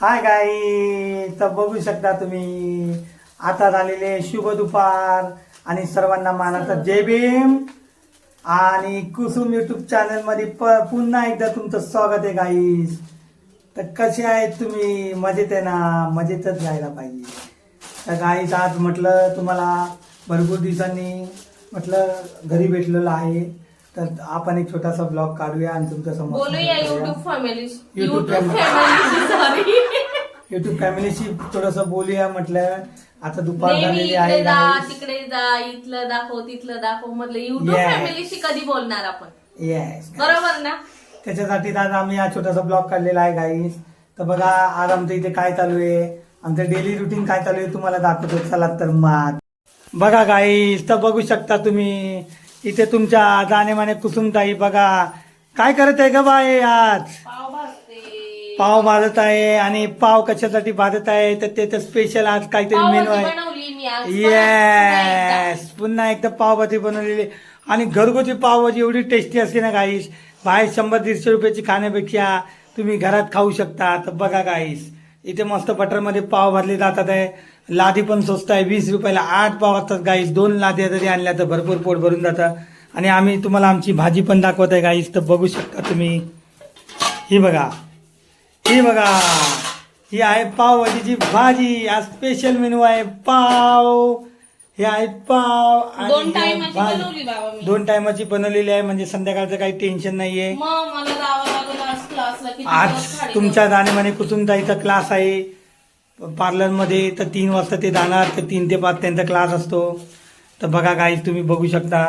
हाय गाई तर बघू शकता तुम्ही. आता झालेले शुभ दुपार आणि सर्वांना मानाचा जय भीम. आणि कुसुम युट्यूब चॅनलमध्ये प- पुन्हा एकदा तुमचं स्वागत आहे गाईस तर कसे आहेत तुम्ही? मजेत आहे ना? मजेतच राहायला पाहिजे. तर गाईस आज म्हटलं तुम्हाला भरपूर दिवसांनी म्हटलं घरी भेटलेलं आहे. तर आपण एक छोटासा ब्लॉग काढूया आणि तुमच्यासमोर बोलूया. YouTube family YouTube. Family sorry YouTube फॅमिलीशी थोडस बोलूया म्हटलं आता दुपार नेहमी झालेली इकडे आहे जा guys. तिकडे जा इथलं दाखव तिथलं दाखव म्हटलं. YouTube Yes. फॅमिलीशी कधी बोलणार आपण? Yes. बरोबर ना? त्याच्यासाठी आज आम्ही हा छोटासा ब्लॉग काढलेला आहे गाईस तर बघा आज आमचं इथे काय चालू आहे? आमचं डेली रुटीन काय चालू आहे तुम्हाला दाखवतो. चला तर मग. बघा गाईस तर बघू शकता तुम्ही इथे तुमच्या जाणेमाने कुसुमताई बघा. काय करत आहे ग बाई आज? पाव पाव भाजत आहे आणि पाव कशासाठी भाजत आहे? तर ते स्पेशल आज काहीतरी मेनू आहे. येस पुन्हा एकदा पावभाजी बनवलेली. आणि घरगुती पावभाजी एवढी टेस्टी असते ना गाईस बाहेर शंभर दीडशे रुपयाची खाण्यापेक्षा तुम्ही घरात खाऊ शकता. तर बघा गाईस इथे मस्त बटरमध्ये पाव भरले जातात आहे. लादी पण स्वस्त आहे. वीस रुपयाला आठ पाव असतात गाईस दोन लाद्या जरी आणल्या तर भरपूर पोट भरून जातं. आणि आम्ही तुम्हाला आमची भाजी पण दाखवत आहे गाईस तर बघू शकता तुम्ही. ही बघा. ही बघा ही आहे पावभाजीची भाजी आज स्पेशल मेनू आहे पाव. हे आहे पाव आणि हे भाजी. बनवली बाबा मी. दोन टायमाची बनवलेली आहे म्हणजे संध्याकाळचं काही टेन्शन नाहीये. मग मला जावं लागलं आज क्लासला किती आज दिवस खाली तुमच्या जाणेमाने कुसुमताईचा क्लास आहे. पार्लरमध्ये तर तीन वाजता ते जाणार तर तीन ते पाच त्यांचा क्लास असतो. तर बघा गाईज तुम्ही बघू शकता.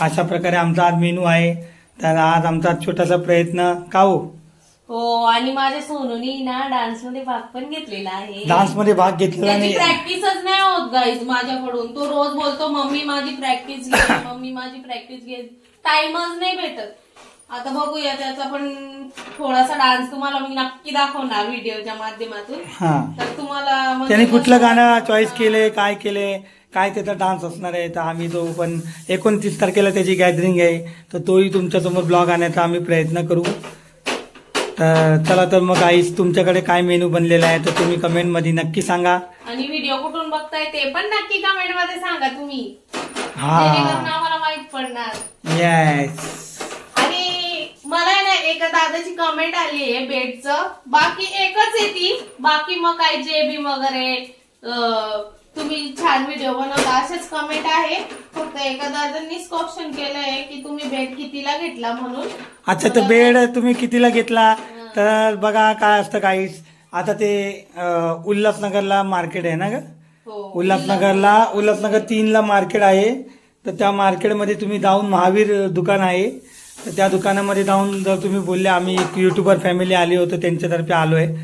अशा प्रकारे आमचा आज मेनू आहे. तर आज आमचा छोटासा प्रयत्न. का हो हो आणि माझ्या सोनूनी ना डान्समध्ये भाग पण घेतलेला आहे. डान्समध्ये भाग घेतलेला त्याची नाही प्रॅक्टिसच नाही होत गाईज माझ्याकडून. तो रोज बोलतो मम्मी माझी प्रॅक्टिस घे मम्मी माझी प्रॅक्टिस घे. टाइमच नाही भेटत. आता बघूया त्याचा पण थोडासा डान्स तुम्हाला मी नक्की दाखवणार व्हिडिओच्या माध्यमातून. हा. तर तुम्हाला म्हणजे त्याने कुठलं गाणं चॉईस केले काय केले काय त्याचा डान्स असणार आहे तर आम्ही तो पण एकोणतीस तारखेला त्याची गॅदरिंग आहे तर तोही तुमच्यासमोर ब्लॉग आणण्याचा आम्ही प्रयत्न करू. तर चला तर मग आईस तुमच्याकडे काय मेनू बनलेला आहे तर तुम्ही कमेंटमध्ये नक्की सांगा. आणि व्हिडिओ कुठून बघताय ते पण नक्की कमेंटमध्ये सांगा तुम्ही. हा. आम्हाला माहीत पडणार. येस आणि मला आहे ना एका दादाची कमेंट आली आहे बेडचं बाकी एकच आहे ती. बाकी मग काय जेबी वगैरे अं, तुम्ही छान व्हिडिओ बनवता. असेच कमेंट आहे. फक्त एका दादांनीच क्वेश्चन केलंय की तुम्ही बेड कितीला घेतला म्हणून. अच्छा तर बेड तुम्ही कितीला घेतला? तर बघा काय असतं काहीच आता ते अं, उल्हासनगरला मार्केट आहे ना ग? हो. उल्हासनगरला उल्हासनगर तीनला मार्केट आहे. तर त्या मार्केटमध्ये तुम्ही जाऊन महावीर दुकान आहे. तर त्या दुकानामध्ये जाऊन जर तुम्ही बोलले आम्ही एक युट्यूबर फॅमिली आली होतो त्यांच्यातर्फे आलो आहे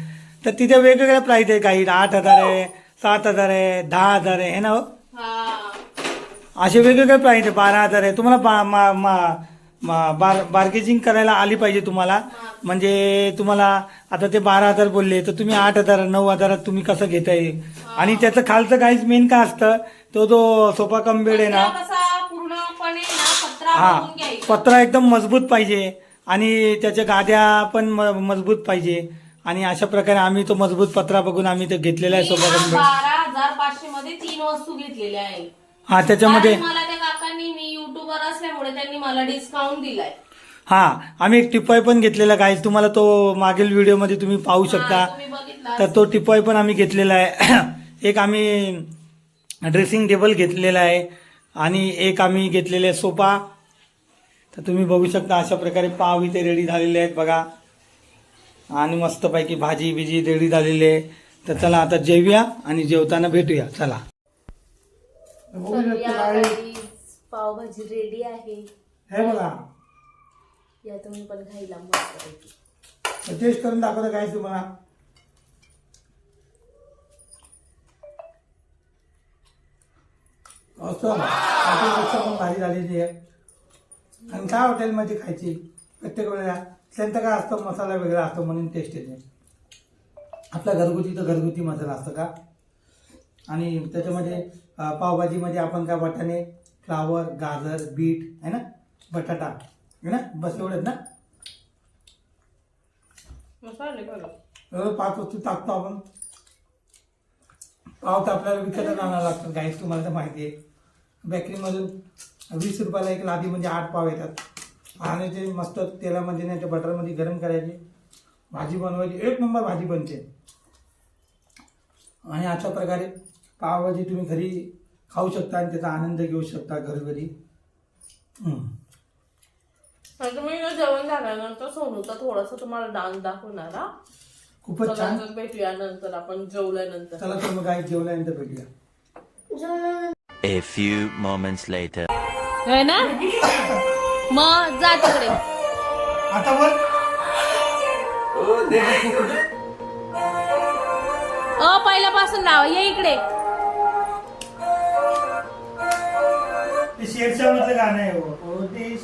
तर तिथे वेगवेगळ्या प्राईस आहे काही आठ हजार आहे सात हजार आहे दहा हजार आहे है ना हो? असे वेगवेगळे प्राईस आहे बारा हजार. आहे तुम्हाला बा मा मा मा- बार बार्गेजिंग करायला आली पाहिजे तुम्हाला. म्हणजे तुम्हाला आता ते बारा हजार बोलले तर तुम्ही आठ हजार नऊ हजारात तुम्ही कसं घेता येईल आणि त्याचं खालचं काहीच मेन काय असतं? तो जो सोफा कम बेड आहे ना पत्रा कसा पूर्णपणे ना पत्रा हा. घ्यायचा. पत्रा एकदम मजबूत पाहिजे. आणि त्याच्या गाद्या पण म- मजबूत पाहिजे. आणि अशा प्रकारे आम्ही तो मजबूत पत्रा बघून आम्ही तो घेतलेला आहे बेड बारा हजार पाचशे मध्ये तीन वस्तू घेतलेल्या आहेत. हा त्याच्यामध्ये कारण मला त्या काकांनी मी युट्यूबर असल्यामुळे त्यांनी मला डिस्काउंट दिलाय. हा आम्ही एक टिपॉय पण घेतलेला काय तुम्हाला तो मागील व्हिडिओमध्ये तुम्ही पाहू शकता. हा, तुम्ही बघितला तर तो टिपॉय पण आम्ही घेतलेला आहे. एक आम्ही ड्रेसिंग टेबल घेतलेला आहे. आणि एक आम्ही घेतलेले आहे सोफा. तर तुम्ही बघू शकता अशा प्रकारे पाव इथे रेडी झालेले आहेत बघा. आणि मस्तपैकी भाजी बिजी रेडी झालेली आहे. तर चला आता जेवूया आणि जेवताना भेटूया. चला. पावभाजी रेडी आहे. हे बघा. या तुम्ही पण खायला मस्त टेस्ट करून दाखवता काय तुम्हाला. भारी झालेली आहे. आणि काय हॉटेलमध्ये खायची? प्रत्येक वेळेला. त्यांचं काय असतं मसाला वेगळा असतो म्हणून टेस्ट येते. आपला घरगुती तर घरगुती मसाला असतं का? आणि त्याच्यामध्ये पावभाजीमध्ये आपण काय वाटाणे फ्लावर गाजर बीट आहे ना? बटाटा आहे ना? बस एवढंच ना? पाच वस्तू टाकतो आपण. पाव तर आपल्याला विकत आणावं लागतात. गाईस तुम्हाला तर माहिती आहे. बेकरीमधून वीस रुपयाला एक लादी म्हणजे आठ पाव येतात. आणि ते मस्त तेलामध्ये नाही ते बटरमध्ये गरम करायचे. भाजी बनवायची. एक नंबर भाजी बनते. आणि अशा प्रकारे पावभाजी तुम्ही घरी खाऊ शकता आणि त्याचा आनंद घेऊ शकता घरोघरी. तर तुम्ही ना जेवण झाल्यानंतर सोनूचा थोडासा तुम्हाला डान्स दाखवणार हा. खूपच छान. तर भेटूया नंतर आपण जेवल्यानंतर. चला तर मग काय जेवल्यानंतर भेटूया. A few moments later. ना? मग जा तिकडे. आता वर अ पहिल्यापासून लाव ये इकडे. ते शेरशाहमधलं गाणं आहे हो. हो ते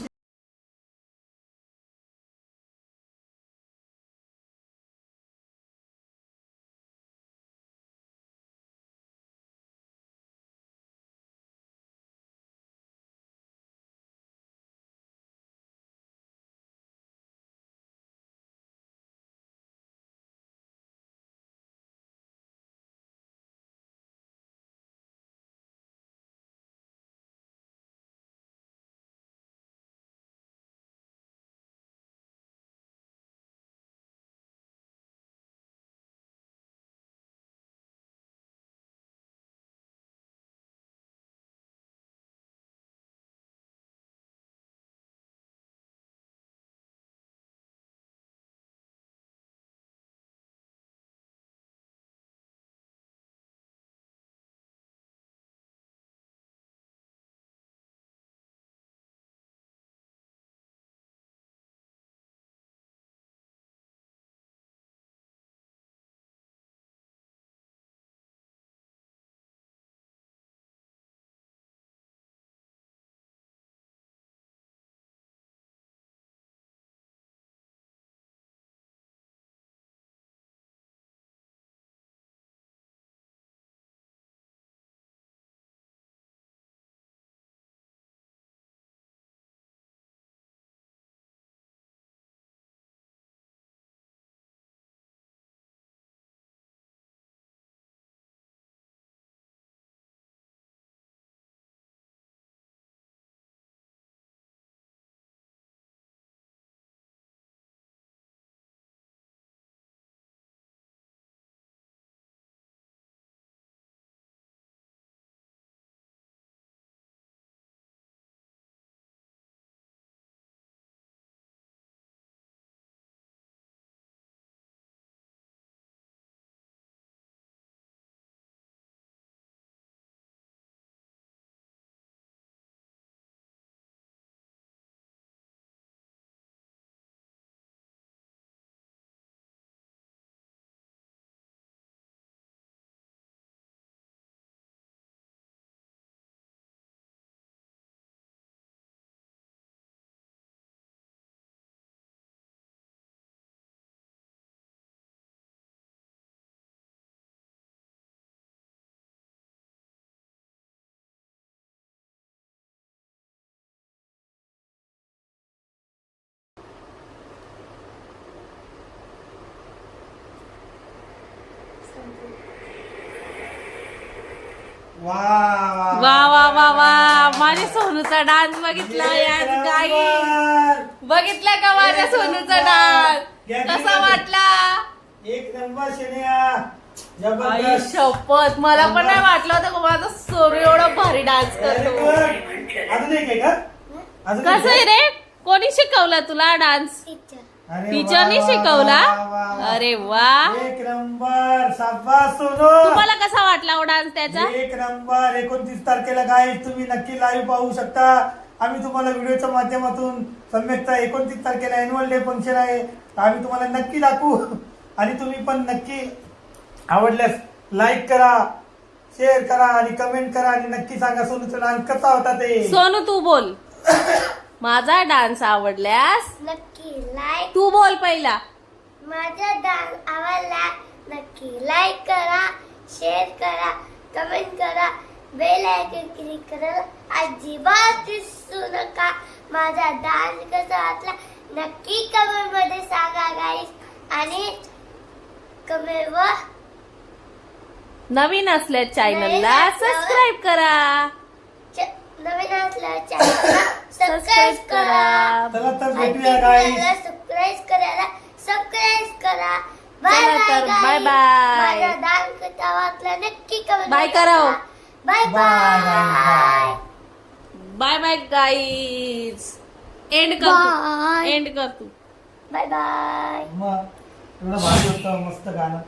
वा वा वा. वा माझ्या सोनूचा डान्स बघितला यार गाई. बघितला का माझ्या सोनूचा डान्स? कसा वाटला? एक नंबर जबरदस्त. शपथ. मला पण नाही वाटलं होतं का माझा सोनू एवढा भारी डान्स करतो. कसं आहे? रे? कोणी शिकवला तुला डान्स? अरे टीचरनी शिकवला. अरे वा. एक नंबर. तुम्हाला हो डान्स त्याचा? एक नंबर एकोणतीस तारखेला काय तुम्ही नक्की लाईव्ह पाहू शकता. आम्ही तुम्हाला व्हिडिओच्या माध्यमातून सम्यकता एकोणतीस तारखेला अॅन्युअल डे फंक्शन आहे. तर आम्ही तुम्हाला नक्की दाखवू. आणि तुम्ही पण नक्की आवडल्यास लाईक करा शेअर करा आणि कमेंट करा आणि नक्की सांगा सोनूचा डान्स कसा होता ते. सोनू तू बोल. माझा डान्स आवडल्यास? नक्की लाईक तू बोल पहिला. माझा डान्स आवडला नक्की लाईक करा. शेअर करा कमेंट करा बेल आयकॉन क्लिक करायला अजिबात विसरू नका. माझा डान्स कसा वाटला? नक्की कमेंटमध्ये सांगा गाईस आणि एकमेव नवीन असल्या चॅनलला सबस्क्राईब करा. नवीन असल्या चॅनलला सबस्क्राईब करा. करा. चला तर भेटूया गाईस सबस्क्राईब करायला सबस्क्राईब करा. बाय तर. Bye bye. नक्की कमेंट बाय करा हो. Bye bye, bye, bye bye bye guys end कर Bye. तू एंड कर तू बाय बाय मग एवढं भारी होतं मस्त गाणं